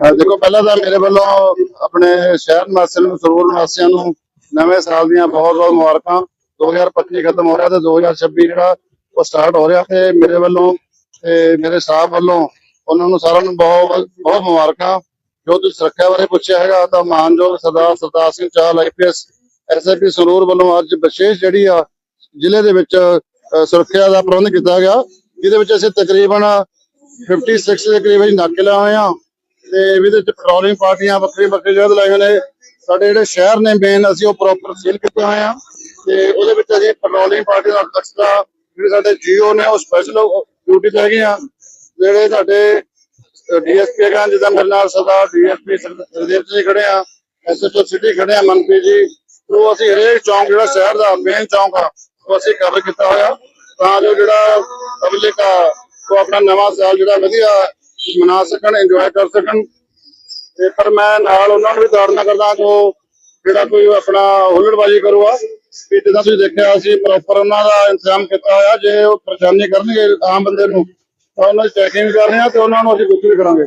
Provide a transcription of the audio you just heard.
ਦੇਖੋ, ਪਹਿਲਾਂ ਤਾਂ ਮੇਰੇ ਵੱਲੋਂ ਆਪਣੇ ਸ਼ਹਿਰ ਨਿਵਾਸੀਆਂ ਨੂੰ ਸਰੂਰ ਨਿਵਾਸੀਆਂ ਨੂੰ ਨਵੇਂ ਸਾਲ ਦੀਆਂ ਬਹੁਤ ਬਹੁਤ ਮੁਬਾਰਕਾਂ। 2025 ਖਤਮ ਹੋ ਰਿਹਾ ਤੇ 2026 ਜਿਹੜਾ ਉਹ ਸਟਾਰਟ ਹੋ ਰਿਹਾ ਤੇ ਮੇਰੇ ਵੱਲੋਂ ਤੇ ਮੇਰੇ ਸਟਾਫ ਵੱਲੋਂ ਉਹਨਾਂ ਨੂੰ ਸਾਰਿਆਂ ਨੂੰ ਬਹੁਤ ਬਹੁਤ ਮੁਬਾਰਕਾਂ। ਜੋ ਤੁਸੀਂ ਸੁਰੱਖਿਆ ਬਾਰੇ ਪੁੱਛਿਆ ਹੈਗਾ, ਤਾਂ ਮਾਨਯੋਗ ਸਰਦਾਰ ਸਰਦਾਰ ਸਿੰਘ ਚਾਹਲ ਆਈਪੀਐਸ ਐਸਆਈਪੀ ਸਰੂਰ ਵੱਲੋਂ ਅੱਜ ਵਿਸ਼ੇਸ਼ ਜਿਹੜੀ ਆ ਜ਼ਿਲ੍ਹੇ ਦੇ ਵਿੱਚ ਸੁਰੱਖਿਆ ਦਾ ਪ੍ਰਬੰਧ ਕੀਤਾ ਗਿਆ। ਜਿਹਦੇ ਵਿੱਚ ਅਸੀਂ ਤਕਰੀਬਨ 56 ਦੇ ਕਰੀਬ ਅਸੀਂ ਨਾਕੇ ਲਾਏ ਹੋਏ ਆ ਤੇ ਇਹਦੇ ਵਿੱਚ ਪੈਟਰੋਲਿੰਗ ਪਾਰਟੀਆਂ ਵੱਖਰੀ ਵੱਖਰੀ ਜਗ੍ਹਾ ਤੇ ਲਾਏ ਨੇ। ਸਾਡੇ ਜਿਹੜੇ ਸ਼ਹਿਰ ਨੇ ਮੇਨ ਅਸੀਂ ਉਹ ਪ੍ਰੋਪਰ ਸੀਲ ਕੀਤੇ ਹੋਏ ਆ। ਤੇ ਉਹਦੇ ਵਿੱਚ ਅਸੀਂ ਪੈਟਰੋਲਿੰਗ ਪਾਰਟੀ ਦਾ ਐਕਸਟਰਾ ਜਿਹੜੇ ਸਾਡੇ ਜੀਓ ਨੇ, ਉਹ ਸਪੈਸ਼ਲ ਡਿਊਟੀ ਤੇ ਹੈਗੇ ਆ। ਜਿਹੜੇ ਸਾਡੇ ਡੀਐਸਪੀ ਹੈਗਾ ਜਿੱਦਾਂ ਮੇਰੇ ਨਾਲ ਸਰਦਾਰ ਡੀਐਸਪੀ ਸਰਦੇਵ ਜੀ ਖੜੇ ਆ ਐਸਐਚਓ ਸਿਟੀ ਖੜੇ ਆ, ਮਨਪ੍ਰੀਤ ਜੀ। ਉਹ ਅਸੀਂ ਹਰੇਕ ਚੌਂਕ, ਜਿਹੜਾ ਸ਼ਹਿਰ ਦਾ ਮੇਨ ਚੌਂਕ ਆ, ਉਹ ਅਸੀਂ ਕਵਰ ਕੀਤਾ ਹੋਇਆ। ਤਾਂ ਜੋ ਜਿਹੜਾ ਪਬਲਿਕ ਆ, ਉਹ ਆਪਣਾ ਨਵਾਂ ਸਾਲ ਜਿਹੜਾ ਵਧੀਆ ਮਨਾ ਸਕਣ ਇੰਜੋਏ ਕਰ ਸਕਣ। ਤੇ ਪਰ ਮੈਂ ਨਾਲ ਉਹਨਾਂ ਨੂੰ ਵੀ ਤਾੜਨਾ ਕਰਦਾ ਜੋ ਜਿਹੜਾ ਕੋਈ ਆਪਣਾ ਹੁੱਲੜਬਾਜ਼ੀ ਕਰੂਗਾ। ਵੀ ਜਿੱਦਾਂ ਤੁਸੀਂ ਦੇਖਿਆ, ਅਸੀਂ ਪ੍ਰੋਪਰ ਉਹਨਾਂ ਦਾ ਇੰਤਜ਼ਾਮ ਕੀਤਾ ਹੋਇਆ, ਜੇ ਉਹ ਪਰੇਸ਼ਾਨੀ ਕਰਨਗੇ ਆਮ ਬੰਦੇ ਨੂੰ, ਤਾਂ ਉਹਨਾਂ ਦੀ ਚੈਕਿੰਗ ਕਰ ਰਹੇ ਆ ਤੇ ਉਹਨਾਂ ਨੂੰ ਅਸੀਂ ਕੁਝ ਵੀ ਕਰਾਂਗੇ।